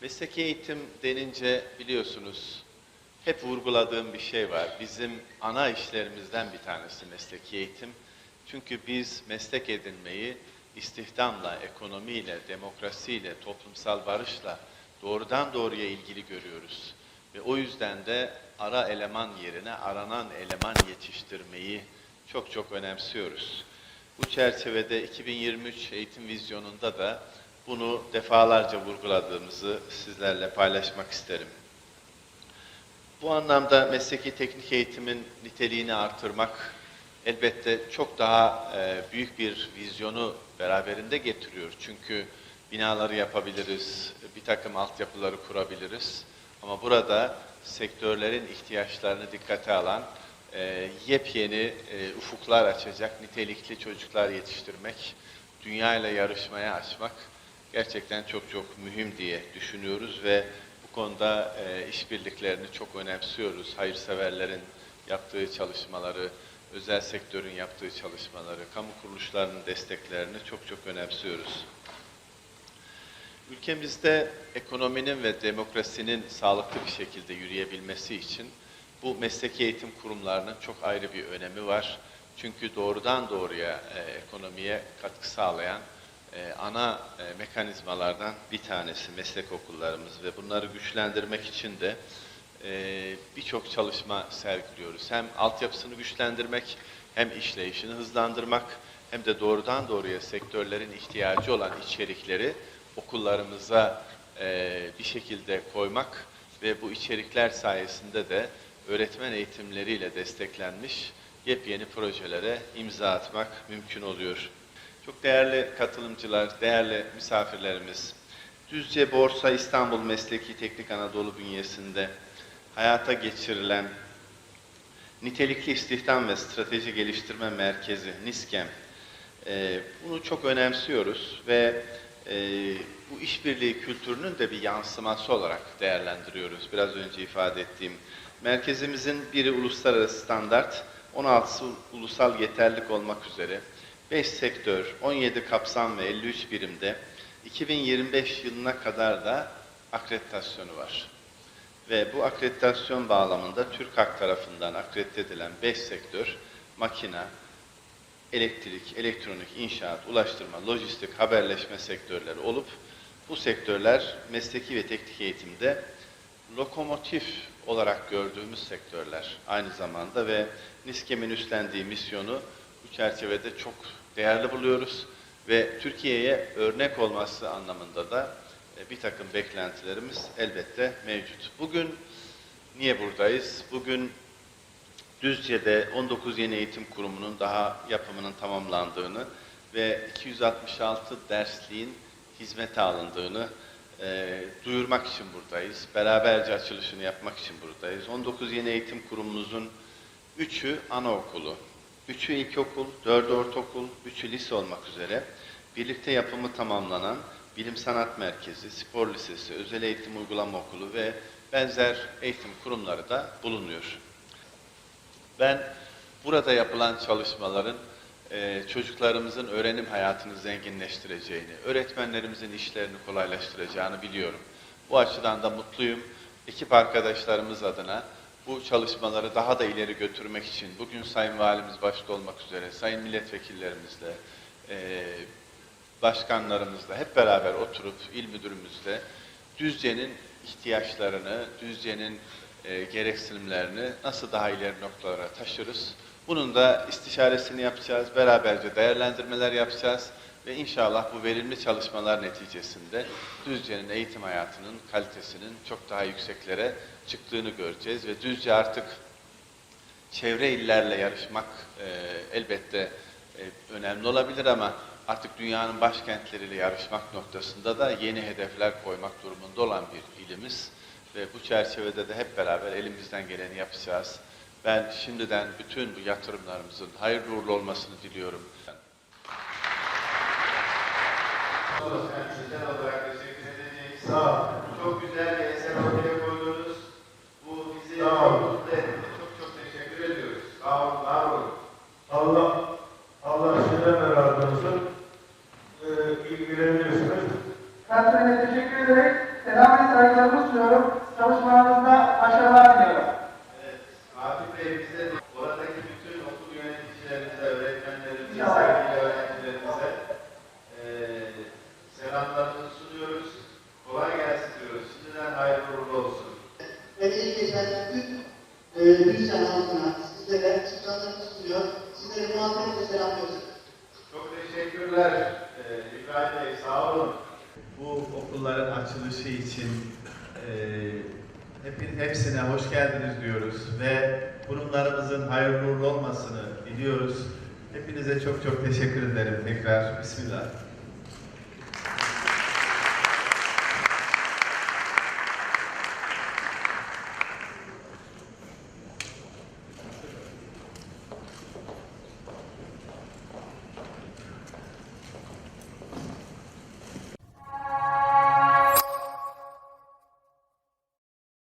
Mesleki eğitim denince biliyorsunuz hep vurguladığım bir şey var. Bizim ana işlerimizden bir tanesi mesleki eğitim. Çünkü biz meslek edinmeyi istihdamla, ekonomiyle, demokrasiyle, toplumsal barışla doğrudan doğruya ilgili görüyoruz. Ve o yüzden de ara eleman yerine aranan eleman yetiştirmeyi çok çok önemsiyoruz. Bu çerçevede 2023 eğitim vizyonunda da bunu defalarca vurguladığımızı sizlerle paylaşmak isterim. Bu anlamda mesleki teknik eğitimin niteliğini artırmak elbette çok daha e, büyük bir vizyonu beraberinde getiriyor. Çünkü binaları yapabiliriz, bir takım altyapıları kurabiliriz. Ama burada sektörlerin ihtiyaçlarını dikkate alan e, yepyeni e, ufuklar açacak nitelikli çocuklar yetiştirmek, dünyayla yarışmaya açmak gerçekten çok çok mühim diye düşünüyoruz ve bu konuda e, işbirliklerini çok önemsiyoruz. Hayırseverlerin yaptığı çalışmaları, özel sektörün yaptığı çalışmaları, kamu kuruluşlarının desteklerini çok çok önemsiyoruz. Ülkemizde ekonominin ve demokrasinin sağlıklı bir şekilde yürüyebilmesi için bu mesleki eğitim kurumlarının çok ayrı bir önemi var. Çünkü doğrudan doğruya e, ekonomiye katkı sağlayan e, ana e, mekanizmalardan bir tanesi meslek okullarımız ve bunları güçlendirmek için de e, birçok çalışma sergiliyoruz. Hem altyapısını güçlendirmek, hem işleyişini hızlandırmak, hem de doğrudan doğruya sektörlerin ihtiyacı olan içerikleri okullarımıza e, bir şekilde koymak ve bu içerikler sayesinde de öğretmen eğitimleriyle desteklenmiş yepyeni projelere imza atmak mümkün oluyor. Çok değerli katılımcılar, değerli misafirlerimiz, Düzce Borsa İstanbul Mesleki Teknik Anadolu bünyesinde hayata geçirilen Nitelikli İstihdam ve Strateji Geliştirme Merkezi NİSKEM e, bunu çok önemsiyoruz ve e, bu işbirliği kültürünün de bir yansıması olarak değerlendiriyoruz. Biraz önce ifade ettiğim merkezimizin biri uluslararası standart, 16'sı ulusal yeterlik olmak üzere 5 sektör, 17 kapsam ve 53 birimde 2025 yılına kadar da akreditasyonu var. Ve bu akreditasyon bağlamında TÜRKAK tarafından akredite edilen 5 sektör, makina, elektrik, elektronik, inşaat, ulaştırma, lojistik, haberleşme sektörleri olup bu sektörler mesleki ve teknik eğitimde lokomotif olarak gördüğümüz sektörler aynı zamanda ve NİSKEM'in üstlendiği misyonu çerçevede çok değerli buluyoruz ve Türkiye'ye örnek olması anlamında da e, bir takım beklentilerimiz elbette mevcut. Bugün niye buradayız? Bugün Düzce'de 19 yeni eğitim kurumunun daha yapımının tamamlandığını ve 266 dersliğin hizmete alındığını e, duyurmak için buradayız. Beraberce açılışını yapmak için buradayız. 19 yeni eğitim kurumumuzun 3'ü anaokulu, 3'ü ilkokul, 4'ü ortaokul, 3'ü lise olmak üzere birlikte yapımı tamamlanan Bilim Sanat Merkezi, Spor Lisesi, Özel Eğitim Uygulama Okulu ve benzer eğitim kurumları da bulunuyor. Ben burada yapılan çalışmaların e, çocuklarımızın öğrenim hayatını zenginleştireceğini, öğretmenlerimizin işlerini kolaylaştıracağını biliyorum. Bu açıdan da mutluyum. Ekip arkadaşlarımız adına bu çalışmaları daha da ileri götürmek için bugün Sayın Valimiz başta olmak üzere, Sayın Milletvekillerimizle, e, başkanlarımızla hep beraber oturup il müdürümüzle Düzce'nin ihtiyaçlarını, Düzce'nin e, gereksinimlerini nasıl daha ileri noktalara taşırız? Bunun da istişaresini yapacağız, beraberce değerlendirmeler yapacağız ve inşallah bu verimli çalışmalar neticesinde Düzce'nin eğitim hayatının kalitesinin çok daha yükseklere çıktığını göreceğiz ve Düzce artık çevre illerle yarışmak e, elbette e, önemli olabilir ama artık dünyanın başkentleriyle yarışmak noktasında da yeni hedefler koymak durumunda olan bir ilimiz ve bu çerçevede de hep beraber elimizden geleni yapacağız. Ben şimdiden bütün bu yatırımlarımızın hayırlı uğurlu olmasını diliyorum. Sizden olarak teşekkür edeceğiz. Sağ. Çok güzel bir eser ortaya koydunuz. Bu bizi Sağ olun. çok mutlu etti. Çok çok teşekkür ediyoruz. Sağ olun, var olun. Allah Allah e, Gülşen halkına, sizlere şükranlarımı sunuyor. Sizlere muhabbetle selamlıyoruz. Çok teşekkürler eee İbrahim Bey, sağ olun. Bu okulların açılışı için eee hepin, hepsine hoş geldiniz diyoruz ve kurumlarımızın hayırlı uğurlu olmasını diliyoruz. Hepinize çok çok teşekkür ederim tekrar. Bismillah.